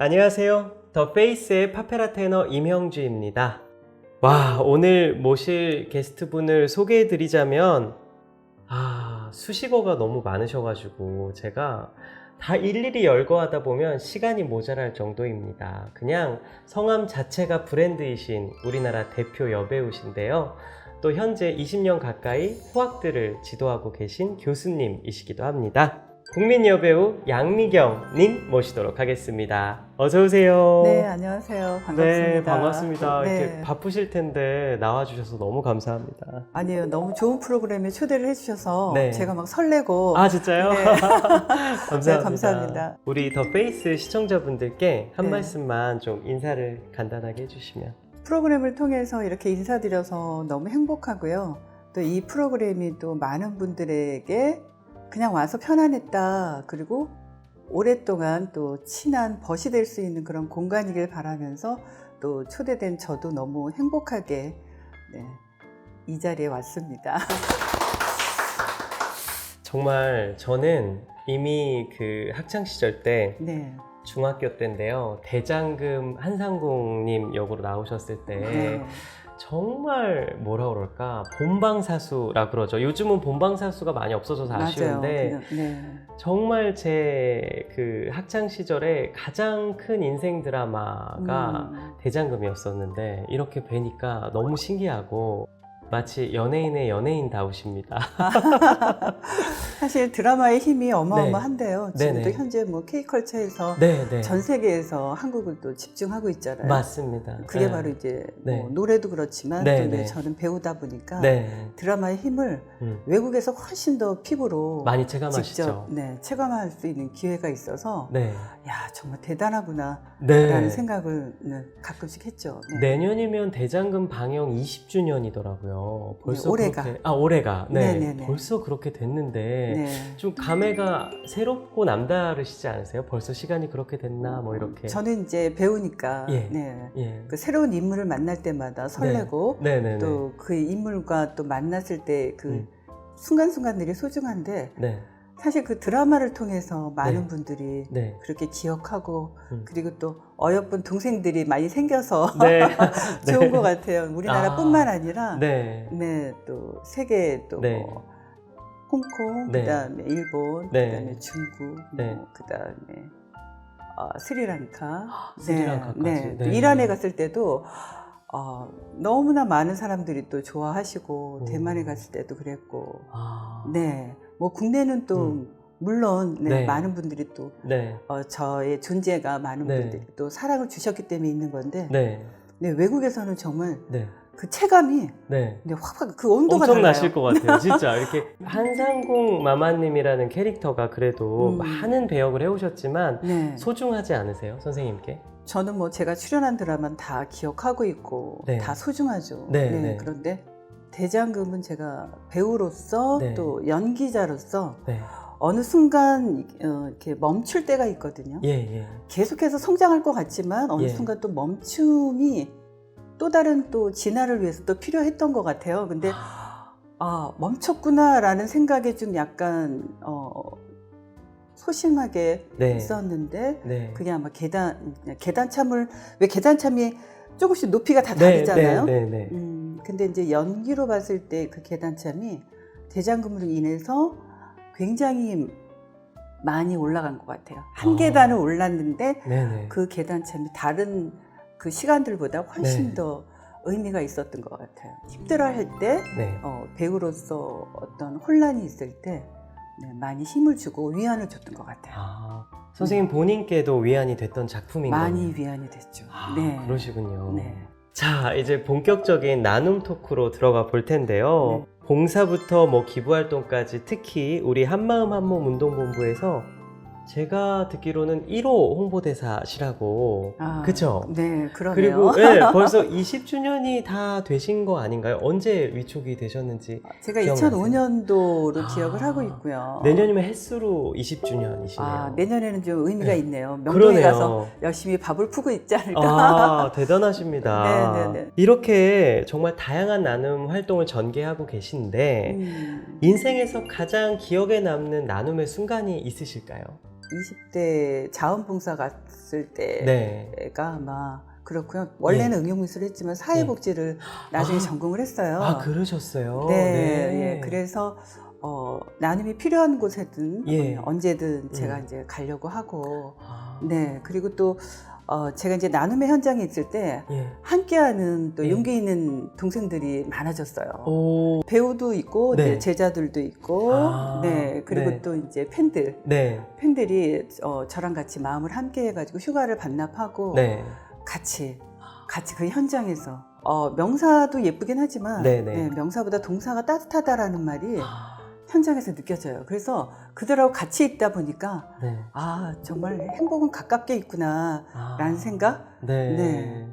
안녕하세요. 더 페이스의 파페라 테너 임형주입니다. 와, 오늘 모실 게스트분을 소개해 드리자면, 아, 수식어가 너무 많으셔 가지고, 제가 다 일일이 열거하다 보면 시간이 모자랄 정도입니다. 그냥 성함 자체가 브랜드이신 우리나라 대표 여배우신데요. 또 현재 20년 가까이 후학들을 지도하고 계신 교수님이시기도 합니다. 국민 여배우 양미경 님 모시도록 하겠습니다. 어서 오세요. 네, 안녕하세요. 반갑습니다. 네, 반갑습니다. 네. 이렇게 바쁘실 텐데 나와 주셔서 너무 감사합니다. 아니요, 너무 좋은 프로그램에 초대를 해 주셔서 네. 제가 막 설레고. 아 진짜요? 네. 감사합니다. 네, 감사합니다. 우리 더 페이스 시청자분들께 한 네. 말씀만 좀 인사를 간단하게 해 주시면. 프로그램을 통해서 이렇게 인사드려서 너무 행복하고요. 또 이 프로그램이 또 많은 분들에게 그냥 와서 편안했다. 그리고 오랫동안 또 친한 벗이 될 수 있는 그런 공간이길 바라면서 또 초대된 저도 너무 행복하게 네, 이 자리에 왔습니다. 정말 저는 이미 그 학창 시절 때 네. 중학교 때인데요. 대장금 한상궁님 역으로 나오셨을 때 네. 정말 뭐라 그럴까 본방사수라 그러죠. 요즘은 본방사수가 많이 없어져서 아쉬운데 맞아요. 네. 정말 제 그 학창 시절에 가장 큰 인생 드라마가 음. 대장금이었었는데 이렇게 뵈니까 너무 신기하고 마치 연예인의 연예인다우십니다. 사실 드라마의 힘이 어마어마한데요. 네. 지금도. 현재 뭐 K컬처에서 네, 네. 전 세계에서 한국을 또 집중하고 있잖아요. 맞습니다. 그게 네. 바로 이제 네. 뭐 노래도 그렇지만 네, 네. 저는 배우다 보니까 네. 드라마의 힘을 음. 외국에서 훨씬 더 피부로 많이 체감하시죠. 네, 체감할 수 있는 기회가 있어서 네. 야 정말 대단하구나 네. 라는 생각을 네, 가끔씩 했죠. 네. 내년이면 대장금 방영 20주년이더라고요. 벌써 네, 올해가. 그렇게 아 올해가 네, 네네네. 벌써 그렇게 됐는데 네. 좀 감회가 새롭고 남다르시지 않으세요? 벌써 시간이 그렇게 됐나 뭐 이렇게 저는 이제 배우니까 예. 네. 예. 그 새로운 인물을 만날 때마다 설레고 네네네. 또그 인물과 또 만났을 때그 음. 순간순간들이 소중한데 네. 사실 그 드라마를 통해서 많은 네. 분들이 네. 그렇게 기억하고 음. 그리고 또 어여쁜 동생들이 많이 생겨서 네. 좋은 네. 것 같아요. 우리나라뿐만 아니라 네. 네, 또 세계 또 네. 뭐 홍콩, 네. 그다음에 일본, 네. 그다음에 중국, 네. 뭐 그다음에 어, 스리랑카, 스리랑카까지. 네, 네. 또 네. 이란에 갔을 때도 어, 너무나 많은 사람들이 또 좋아하시고 오. 대만에 갔을 때도 그랬고, 아. 네, 뭐 국내는 또 음. 물론 네, 네. 많은 분들이 또 네. 어, 저의 존재가 많은 네. 분들이 또 사랑을 주셨기 때문에 있는 건데, 네. 네, 외국에서는 정말 네. 그 체감이 네. 네, 확, 그 온도가 엄청 달라요. 나실 것 같아요. 진짜 이렇게 한상궁 마마님이라는 캐릭터가 그래도 음. 많은 배역을 해오셨지만 네. 소중하지 않으세요, 선생님께? 저는 뭐 제가 출연한 드라마는 다 기억하고 있고 네. 다 소중하죠. 네, 네. 그런데 대장금은 제가 배우로서 네. 또 연기자로서 네. 어느 순간 어, 이렇게 멈출 때가 있거든요. 예, 예. 계속해서 성장할 것 같지만 어느 예. 순간 또 멈춤이 또 다른 또 진화를 위해서 또 필요했던 것 같아요. 근데 아 멈췄구나라는 생각에 좀 약간 어, 소심하게 네. 있었는데 네. 그게 아마 계단 계단참을 왜 계단참이 조금씩 높이가 다 네, 다르잖아요. 네, 네, 네. 음, 근데 이제 연기로 봤을 때 그 계단참이 대장금으로 인해서 굉장히 많이 올라간 것 같아요. 한 아. 계단을 올랐는데 네, 네. 그 계단참이 다른 그 시간들보다 훨씬 네. 더 의미가 있었던 것 같아요. 힘들어할 때 네. 어, 배우로서 어떤 혼란이 있을 때 네, 많이 힘을 주고 위안을 줬던 것 같아요. 아, 선생님 본인께도 위안이 됐던 작품인 거예요? 많이 위안이 됐죠. 아, 네. 그러시군요. 네. 자, 이제 본격적인 나눔 토크로 들어가 볼 텐데요. 네. 봉사부터 뭐 기부 활동까지 특히 우리 한마음 한몸 운동본부에서 제가 듣기로는 1호 홍보대사시라고. 아, 그쵸? 네, 그러네요. 그리고 네, 벌써 20주년이 다 되신 거 아닌가요? 언제 위촉이 되셨는지. 제가 기억나세요? 2005년도로 아, 기억을 하고 있고요. 내년이면 햇수로 20주년이시네요. 아, 내년에는 좀 의미가 네. 있네요. 명동에 그러네요. 가서 열심히 밥을 푸고 있지 않을까. 아, 대단하십니다. 네, 네, 네. 이렇게 정말 다양한 나눔 활동을 전개하고 계신데 음. 인생에서 가장 기억에 남는 나눔의 순간이 있으실까요? 20대 자원봉사 갔을 때가 네. 아마 그렇고요. 원래는 응용미술을 했지만 사회복지를 나중에 아. 전공을 했어요. 아, 그러셨어요? 네, 예. 그래서 어, 나눔이 필요한 곳에든 예. 언제든 제가 음. 이제 가려고 하고 아, 네 그리고 또 어, 제가 이제 나눔의 현장에 있을 때 예. 함께하는 또 예. 용기 있는 동생들이 많아졌어요. 오, 배우도 있고 네. 이제 제자들도 있고 아, 네 그리고 네. 또 이제 팬들 네. 팬들이 어, 저랑 같이 마음을 함께 해가지고 휴가를 반납하고 네. 같이 같이 그 현장에서 어, 명사도 예쁘긴 하지만 네네. 네, 명사보다 동사가 따뜻하다라는 말이 아, 현장에서 느껴져요. 그래서 그들하고 같이 있다 보니까 네. 아 정말 행복은 가깝게 있구나라는 아, 생각 네. 네.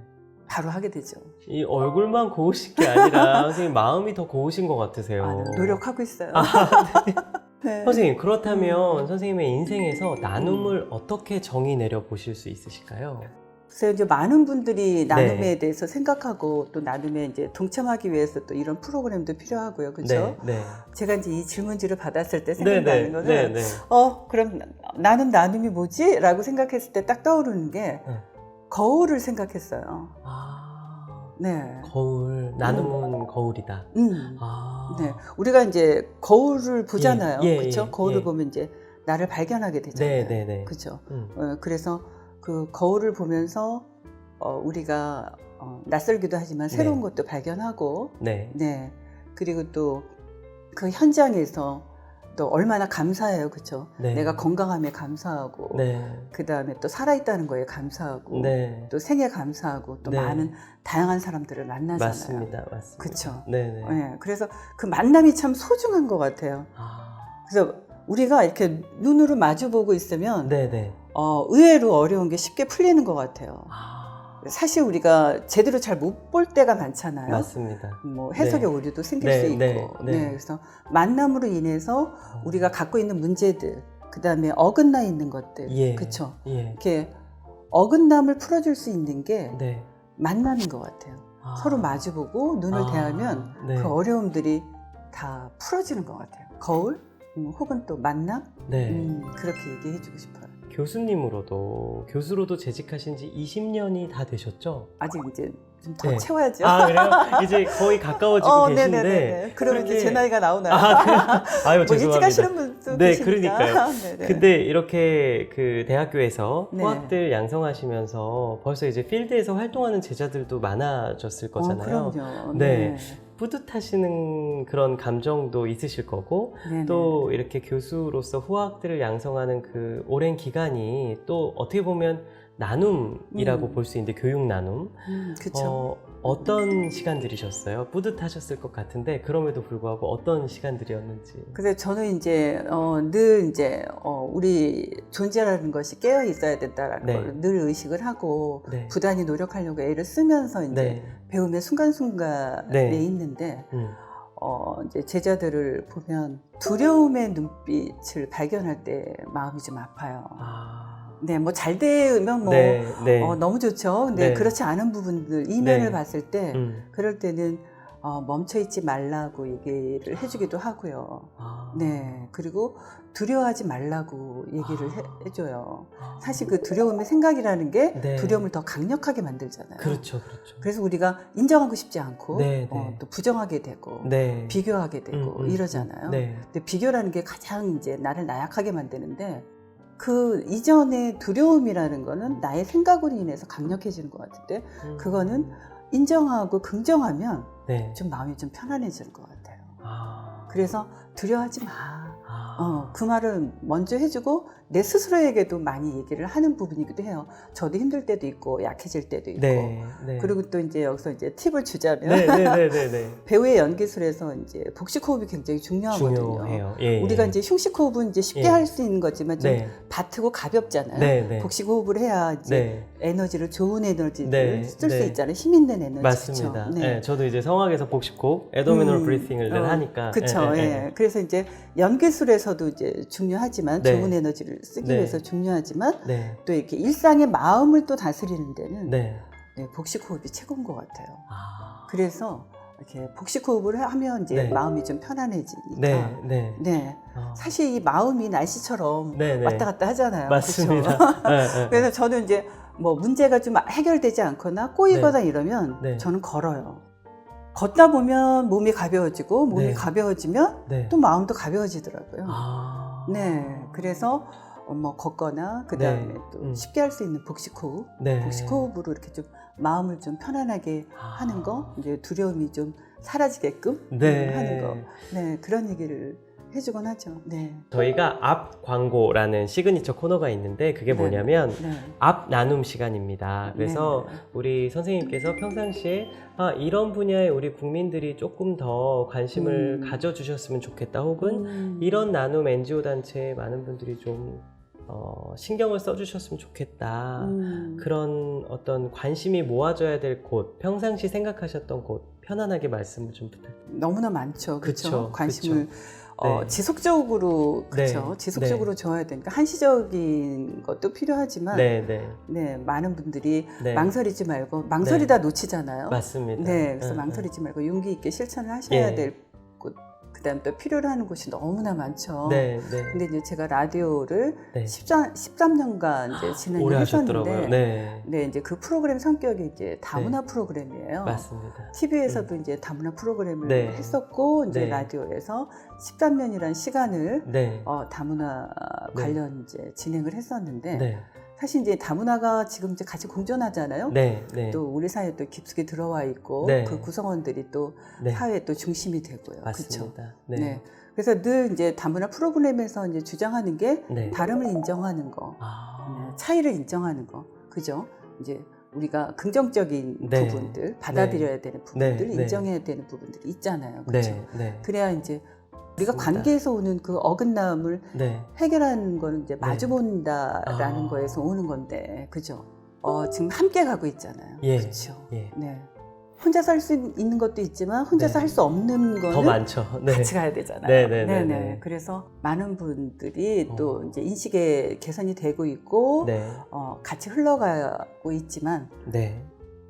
바로 하게 되죠. 이 얼굴만 고우신 게 아니라 선생님 마음이 더 고우신 것 같으세요. 아, 노력하고 있어요. 네. 선생님 그렇다면 음. 선생님의 인생에서 나눔을 어떻게 정의 내려 보실 수 있으실까요? 그래서 이제 많은 분들이 나눔에 네. 대해서 생각하고 또 나눔에 이제 동참하기 위해서 또 이런 프로그램도 필요하고요. 그렇죠? 네, 네, 제가 이제 이 질문지를 받았을 때 네, 네, 생각나는 거는 네, 네. 어 그럼 나- 나는 나눔이 뭐지? 라고 생각했을 때 딱 떠오르는 게 네. 거울을 생각했어요. 아, 네. 거울 나눔은 거울이다. 음. 아, 네. 우리가 이제 거울을 보잖아요. 예, 예, 그렇죠? 예, 거울을 예. 보면 이제 나를 발견하게 되잖아요. 네, 네, 네. 그렇죠. 음, 어, 그래서 그 거울을 보면서 어, 우리가 어, 낯설기도 하지만 새로운 네. 것도 발견하고 네, 네. 그리고 또 그 현장에서 또 얼마나 감사해요. 그렇죠? 네. 내가 건강함에 감사하고 네, 그다음에 또 살아있다는 거에 감사하고 네, 또 생에 감사하고 또 네. 많은 다양한 사람들을 만나잖아요. 맞습니다, 맞습니다. 그쵸. 네, 네. 네, 그래서 그 만남이 참 소중한 것 같아요. 아, 그래서 우리가 이렇게 눈으로 마주보고 있으면 네, 네. 어, 의외로 어려운 게 쉽게 풀리는 것 같아요. 아, 사실 우리가 제대로 잘 못 볼 때가 많잖아요. 맞습니다. 뭐 해석의 네. 오류도 생길 네, 수 있고, 네, 네, 네. 그래서 만남으로 인해서 우리가 갖고 있는 문제들, 그 다음에 어긋나 있는 것들, 예. 그렇죠. 예, 이렇게 어긋남을 풀어줄 수 있는 게 네. 만남인 것 같아요. 아. 서로 마주보고 눈을 아, 대하면 네. 그 어려움들이 다 풀어지는 것 같아요. 거울, 음, 혹은 또 만남, 네. 음, 그렇게 얘기해주고 싶어요. 교수님으로도 교수로도 재직하신 지 20년이 다 되셨죠? 아직 이제 좀더 네. 채워야죠. 아 그래요? 이제 거의 가까워지고 어, 계신데 네네네. 그러면 그렇게- 이제 제 나이가 나오나요? 아, 그, 아유 뭐 일찍 죄송합니다. 하시는 분도 네, 계시니까. 그러니까요. 네네. 근데 이렇게 그 대학교에서 네. 후학들 양성하시면서 벌써 이제 필드에서 활동하는 제자들도 많아졌을 거잖아요. 어, 그럼요. 네. 뿌듯하시는 그런 감정도 있으실 거고 네네. 또 이렇게 교수로서 후학들을 양성하는 그 오랜 기간이 또 어떻게 보면 나눔이라고 음. 볼수 있는데 교육 나눔 음. 어, 어떤 시간들이셨어요? 뿌듯하셨을 것 같은데 그럼에도 불구하고 어떤 시간들이었는지 그래서 저는 이제 어, 늘 이제 어, 우리 존재라는 것이 깨어 있어야 된다라는 네. 걸늘 의식을 하고 네. 부단히 노력하려고 애를 쓰면서 이제 네. 배움의 순간순간에 네. 있는데 음. 어, 이제 제자들을 보면 두려움의 눈빛을 발견할 때 마음이 좀 아파요. 아. 네, 뭐 잘 되면 뭐 네, 네. 어, 너무 좋죠. 근데 네. 그렇지 않은 부분들 이면을 네. 봤을 때 음. 그럴 때는 어, 멈춰 있지 말라고 얘기를 해주기도 하고요. 아. 네, 그리고 두려워하지 말라고 얘기를 해, 아. 해 줘요. 아. 사실 그 두려움의 생각이라는 게 네. 두려움을 더 강력하게 만들잖아요. 그렇죠, 그렇죠. 그래서 우리가 인정하고 싶지 않고 네, 어, 네. 또 부정하게 되고 네. 비교하게 되고 음, 음, 이러잖아요. 네. 근데 비교라는 게 가장 이제 나를 나약하게 만드는데 그 이전의 두려움이라는 거는 나의 생각으로 인해서 강력해지는 것 같은데 음. 그거는 인정하고 긍정하면 네. 좀 마음이 좀 편안해지는 것 같아요. 아. 그래서 두려워하지 마. 아. 어, 그 말을 먼저 해주고 내 스스로에게도 많이 얘기를 하는 부분이기도 해요. 저도 힘들 때도 있고 약해질 때도 있고. 네. 네. 그리고 또 이제 여기서 이제 팁을 주자면 네, 네, 네, 네, 네. 배우의 연기술에서 이제 복식 호흡이 굉장히 중요하거든요. 중요해요. 예. 우리가 예. 이제 흉식 호흡은 이제 쉽게 예. 할수 있는 거지만 좀 네. 바트고 가볍잖아요. 네, 네. 복식 호흡을 해야 이제 네. 에너지를 좋은 에너지를 네, 쓸수 네. 있잖아요. 힘 있는 에너지. 맞습니다. 그쵸? 네. 저도 이제 성악에서 복식 호흡, 애도미널 음, 브리싱을 늘 어, 하니까. 그렇죠. 예, 예, 예, 예. 그래서 이제 연기술에서도 이제 중요하지만 네. 좋은 에너지를 쓰기 네. 위해서 중요하지만 네. 또 이렇게 일상의 마음을 또 다스리는 데는 네. 네, 복식 호흡이 최고인 것 같아요. 아. 그래서 이렇게 복식 호흡을 하면 이제 네. 마음이 좀 편안해지니까. 네, 네. 네. 어. 사실 이 마음이 날씨처럼 네, 네. 왔다 갔다 하잖아요. 맞습니다. 네, 네. 그래서 저는 이제 뭐 문제가 좀 해결되지 않거나 꼬이거나 이러면 네. 저는 걸어요. 걷다 보면 몸이 가벼워지고 몸이 네. 가벼워지면 네. 또 마음도 가벼워지더라고요. 아. 네. 그래서 어, 뭐 걷거나 그 다음에 네. 또 음. 쉽게 할 수 있는 복식 호흡, 네. 복식 호흡으로 이렇게 좀 마음을 좀 편안하게 아. 하는 거, 이제 두려움이 좀 사라지게끔 네. 음, 하는 거, 네 그런 얘기를 해주곤 하죠. 네, 저희가 앞 광고라는 시그니처 코너가 있는데 그게 네. 뭐냐면 네. 앞 나눔 시간입니다. 그래서 네. 우리 선생님께서 평상시에 아, 이런 분야에 우리 국민들이 조금 더 관심을 음. 가져주셨으면 좋겠다 혹은 음. 이런 나눔 NGO 단체에 많은 분들이 좀 어, 신경을 써주셨으면 좋겠다. 음. 그런 어떤 관심이 모아져야 될 곳, 평상시 생각하셨던 곳, 편안하게 말씀을 좀 부탁드립니다. 너무나 많죠. 그쵸, 그렇죠. 관심을 어, 네. 지속적으로 그렇죠. 네. 지속적으로 줘야 되니까 한시적인 것도 필요하지만 네, 네, 네, 많은 분들이 네. 망설이지 말고 망설이다 놓치잖아요. 맞습니다. 네, 그래서 응, 망설이지 말고 용기 있게 실천을 하셔야 예. 될 곳, 그다음 또 필요로 하는 곳이 너무나 많죠. 응. 네, 네. 근데 이제 제가 라디오를 네. 13, 13년간 이제 오래 진행을. 했었는데, 네. 네, 이제 그 프로그램 성격이 이제 다문화 프로그램이에요. 맞습니다. TV에서도 이제 다문화 프로그램을 네. 했었고 이제 네. 라디오에서 13년이란 시간을 네. 어, 다문화 네. 관련 이제 진행을 했었는데 네. 사실 이제 다문화가 지금 이제 같이 공존하잖아요. 네. 네. 또 우리 사회에 또 깊숙이 들어와 있고 네. 그 구성원들이 또 네. 사회의 또 중심이 되고요. 그렇죠. 맞습니다. 네. 네. 그래서 늘 이제 다문화 프로그램에서 이제 주장하는 게 네. 다름을 인정하는 거, 네, 아. 차이를 인정하는 거, 그죠? 이제 우리가 긍정적인 네. 부분들 받아들여야 되는 부분들, 네. 네. 인정해야 되는 부분들이 있잖아요. 그렇죠? 네. 네. 그래야 이제 우리가. 관계에서 오는 그 어긋남을 네. 해결하는 거는 이제 마주 본다라는 아. 거에서 오는 건데, 그죠? 어, 지금 함께 가고 있잖아요. 예. 그렇죠. 예. 네. 혼자 살 수 있는 것도 있지만 혼자서 네. 할수 없는 거는 더 많죠. 네. 같이 가야 되잖아요. 네, 네, 네, 네. 그래서 많은 분들이 또 어. 이제 인식의 개선이 되고 있고 네. 어, 같이 흘러가고 있지만 네.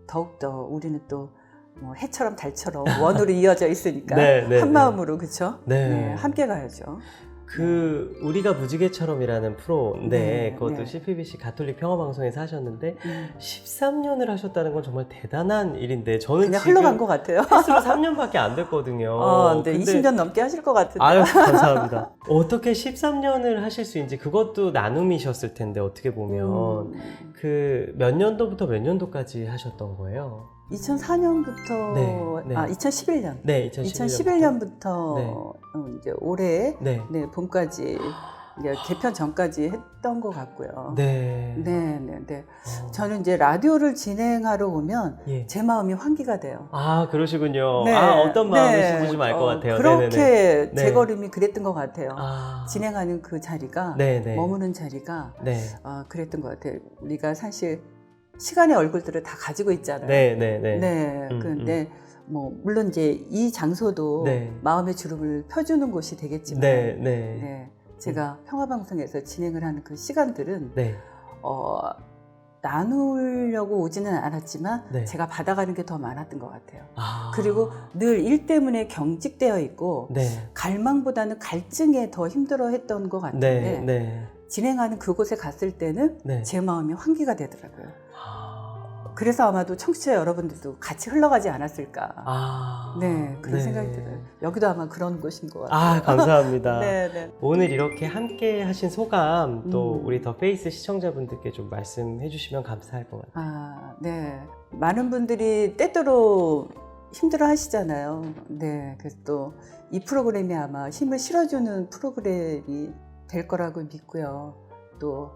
더욱 더 우리는 또 뭐 해처럼 달처럼 원으로 이어져 있으니까 네, 네, 한 네. 마음으로 그렇죠. 네. 함께 가야죠. 그 우리가 무지개처럼이라는 프로인데 네, 그것도 네. CPBC 가톨릭 평화 방송에서 하셨는데 음. 13년을 하셨다는 건 정말 대단한 일인데 저는 그냥 지금 흘러간 것 같아요. 횟수로 3년밖에 안 됐거든요. 어, 네, 근데- 20년 넘게 하실 것 같은데. 아유 감사합니다. 어떻게 13년을 하실 수 있는지 그것도 나눔이셨을 텐데 어떻게 보면 음. 그몇 년도부터 몇 년도까지 하셨던 거예요? 2004년부터 네, 네. 아 2011년 네, 2011년 부터. 2011년부터 네. 이제 올해 네. 네, 봄까지 이제 개편 전까지 했던 것 같고요. 네. 네, 네, 네. 어. 저는 이제 라디오를 진행하러 오면 예. 제 마음이 환기가 돼요. 아 그러시군요. 네, 아 어떤 네. 마음이신지 좀 알것 어, 같아요. 그렇게 네네네. 네. 제 걸음이 그랬던 것 같아요. 아. 진행하는 그 자리가 네네. 머무는 자리가 네. 아, 그랬던 것 같아요. 우리가 사실 시간의 얼굴들을 다 가지고 있잖아요. 네 네 네. 네, 음, 근데 뭐 물론 이제 이 장소도 네. 마음의 주름을 펴주는 곳이 되겠지만, 네, 네. 네, 제가 평화 방송에서 진행을 하는 그 시간들은 네. 어, 나누려고 오지는 않았지만 네. 제가 받아가는 게 더 많았던 것 같아요. 아. 그리고 늘 일 때문에 경직되어 있고 네. 갈망보다는 갈증에 더 힘들어했던 것 같은데 네. 네. 진행하는 그곳에 갔을 때는 네. 제 마음이 환기가 되더라고요. 아. 그래서 아마도 청취자 여러분들도 같이 흘러가지 않았을까. 아. 네, 그런 네. 생각이 들어요. 여기도 아마 그런 곳인 것 같아요. 아, 감사합니다. 네, 네. 오늘 이렇게 함께 하신 소감 또 음. 우리 더 페이스 시청자분들께 좀 말씀해 주시면 감사할 것 같아요. 아, 네. 많은 분들이 때때로 힘들어 하시잖아요. 네. 그래서 또 이 프로그램이 아마 힘을 실어주는 프로그램이 될 거라고 믿고요. 또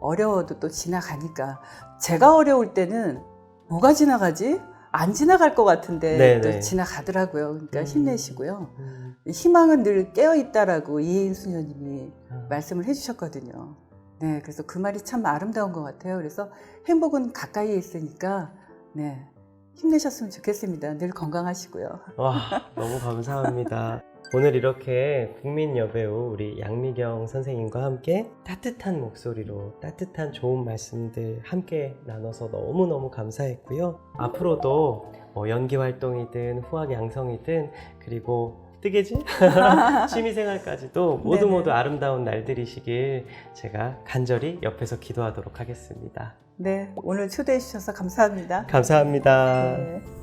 어려워도 또 지나가니까. 제가 어려울 때는 뭐가 지나가지? 안 지나갈 것 같은데 네, 또 네. 지나가더라고요. 그러니까 음. 힘내시고요. 음. 희망은 늘 깨어 있다라고 이혜인 수녀님이 아. 말씀을 해주셨거든요. 네, 그래서 그 말이 참 아름다운 것 같아요. 그래서 행복은 가까이에 있으니까 네 힘내셨으면 좋겠습니다. 늘 건강하시고요. 와, 너무 감사합니다. 오늘 이렇게 국민 여배우 우리 양미경 선생님과 함께 따뜻한 목소리로 따뜻한 좋은 말씀들 함께 나눠서 너무너무 감사했고요. 앞으로도 뭐 연기 활동이든 후학 양성이든 그리고 뜨개질 취미 생활까지도 모두 네네. 모두 아름다운 날들이시길 제가 간절히 옆에서 기도하도록 하겠습니다. 네, 오늘 초대해 주셔서 감사합니다. 감사합니다. 네.